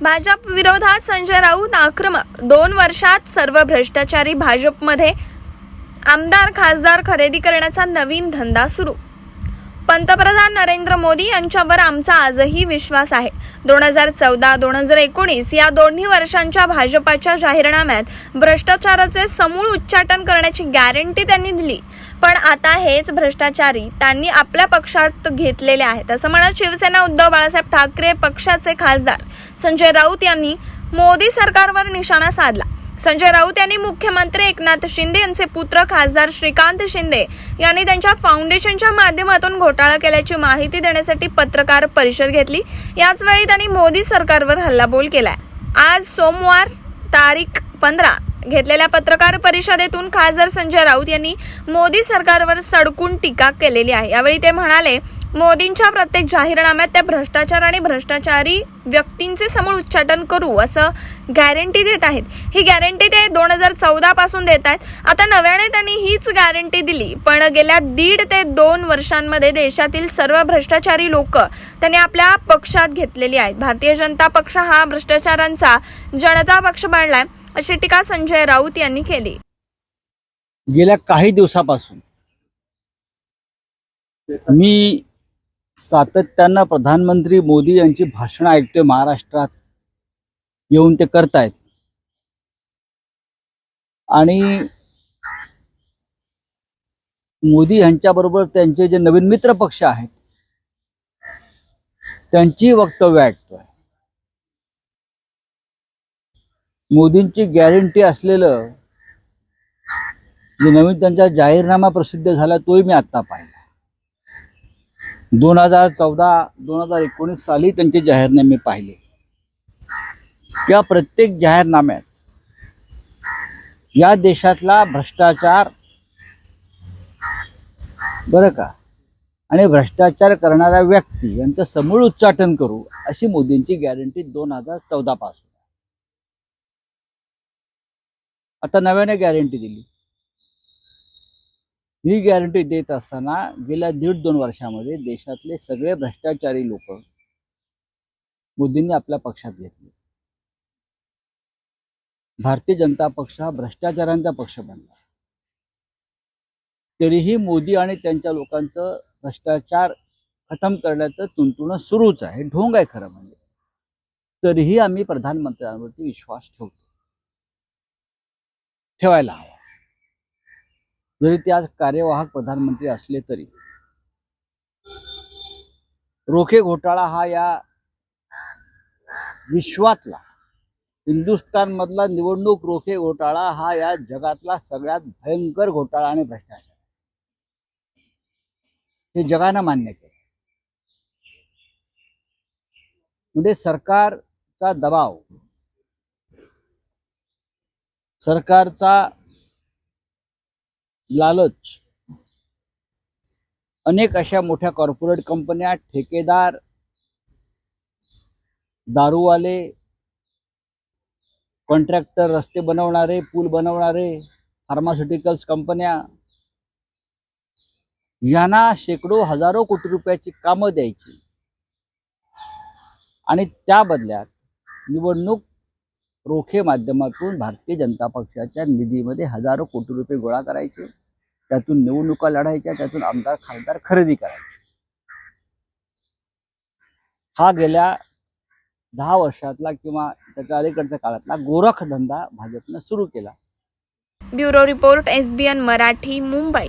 भाजप विरोधात संजय राऊत आक्रमक दोन वर्षात सर्व भ्रष्टाचारी भाजपमध्ये आमदार खासदार खरेदी करण्याचा नवीन धंदा सुरू पंतप्रधान नरेंद्र मोदी यांच्यावर आमचा आजही विश्वास आहे. दोन हजार चौदा दोन हजार एकोणीस या दोन्ही वर्षांच्या भाजपाच्या जाहीरनाम्यात भ्रष्टाचाराचे समूळ उच्चाटन करण्याची गॅरंटी त्यांनी दिली. पण आता हेच भ्रष्टाचारी त्यांनी आपल्या पक्षात घेतलेले आहेत असं म्हणत शिवसेना उद्धव बाळासाहेब ठाकरे पक्षाचे खासदार संजय राऊत यांनी मोदी सरकारवर निशाणा साधला. संजय राऊत यांनी मुख्यमंत्री एकनाथ शिंदे यांचे पुत्र खासदार श्रीकांत शिंदे यांनी त्यांच्या फाउंडेशनच्या माध्यमातून घोटाळा केल्याची माहिती देण्यासाठी पत्रकार परिषद घेतली. याच वेळी त्यांनी मोदी सरकारवर हल्लाबोल केलाय. आज सोमवार तारीख पंधरा घेतलेल्या पत्रकार परिषदेतून खासदार संजय राऊत यांनी मोदी सरकारवर सडकून टीका केलेली आहे. यावेळी ते म्हणाले मोदींच्या प्रत्येक जाहीरनाम्यात त्या भ्रष्टाचार आणि भ्रष्टाचारी व्यक्तींचे समूळ उच्चाटन करू असं गॅरंटी देत आहेत. ही गॅरंटी ते दोन हजार चौदा पासून देत आहेत. आता नव्याने त्यांनी हीच गॅरंटी दिली. पण गेल्या दीड ते दोन वर्षांमध्ये देशातील सर्व भ्रष्टाचारी लोक त्यांनी आपल्या पक्षात घेतलेली आहेत. भारतीय जनता पक्ष हा भ्रष्टाचारांचा जनता पक्ष बनलाय अशी टीका संजय राऊत यांनी केली. गेल्या काही दिवसापासून मी सातत्यानं प्रधानमंत्री मोदी यांची भाषणं ऐकतोय महाराष्ट्रात. येऊन ते करतायत. आणि मोदी यांच्याबरोबर त्यांचे जे नवीन मित्र पक्ष आहेत त्यांची वक्तव्य ऐकतोय. मोदींची गॅरंटी असलेलं जे नवीन त्यांचा जाहीरनामा प्रसिद्ध झाला तोही मी आत्ता पाहिला. दोन हजार चौदा दोन हजार एकोणीस साली त्यांचे जाहीरनामे पाहिले. या प्रत्येक जाहीरनाम्यात या देशातला भ्रष्टाचार बरं का? आणि भ्रष्टाचार करणाऱ्या व्यक्ती यांचं समूळ उच्चाटन करू अशी मोदींची गॅरंटी दोन हजार चौदा पासून. आता नव्याने गॅरंटी दिली. ही गॅरंटी देत असताना गेल्या दीड दोन वर्षामध्ये देशातले सगळे भ्रष्टाचारी लोक मोदींनी आपल्या पक्षात घेतले. भारतीय जनता पक्ष हा भ्रष्टाचारांचा पक्ष बनला. तरीही मोदी आणि त्यांच्या लोकांचं भ्रष्टाचार खतम करण्याचं तुंतुणं सुरूच आहे. ढोंग आहे खरं म्हणजे. तरीही आम्ही प्रधानमंत्र्यांवरती विश्वास ठेवतो. ठेवायला हवा. जरी ते आज कार्यवाहक प्रधानमंत्री असले तरी. रोखे घोटाळा हा या विश्वातला हिंदुस्थान मधला निवडणूक रोखे घोटाळा हा या जगातला सगळ्यात भयंकर घोटाळा आणि भ्रष्टाचार. हे जगानं मान्य केलं. म्हणजे सरकारचा दबाव सरकारचा लालच. अनेक अशा मोठ्या कॉर्पोरेट कंपन्या ठेकेदार दारूवाले कॉन्ट्रॅक्टर रस्ते बनवणारे पूल बनवणारे फार्मास्युटिकल्स कंपन्या यांना शेकडो हजारो कोटी रुपयाची कामं द्यायची. आणि त्या बदल्यात निवडणूक रोखे माध्यमातून भारतीय जनता पक्षाच्या निधीमध्ये हजारो कोटी रुपये गोळा करायचे. त्यातून निवडणुका लढायच्या त्यातून आमदार खासदार खरेदी करायचे. हा गेल्या दहा वर्षातला किंवा त्याच्या अलीकडच्या काळातला गोरखधंदा भाजपनं सुरू केला. Bureau report SBN Marathi Mumbai.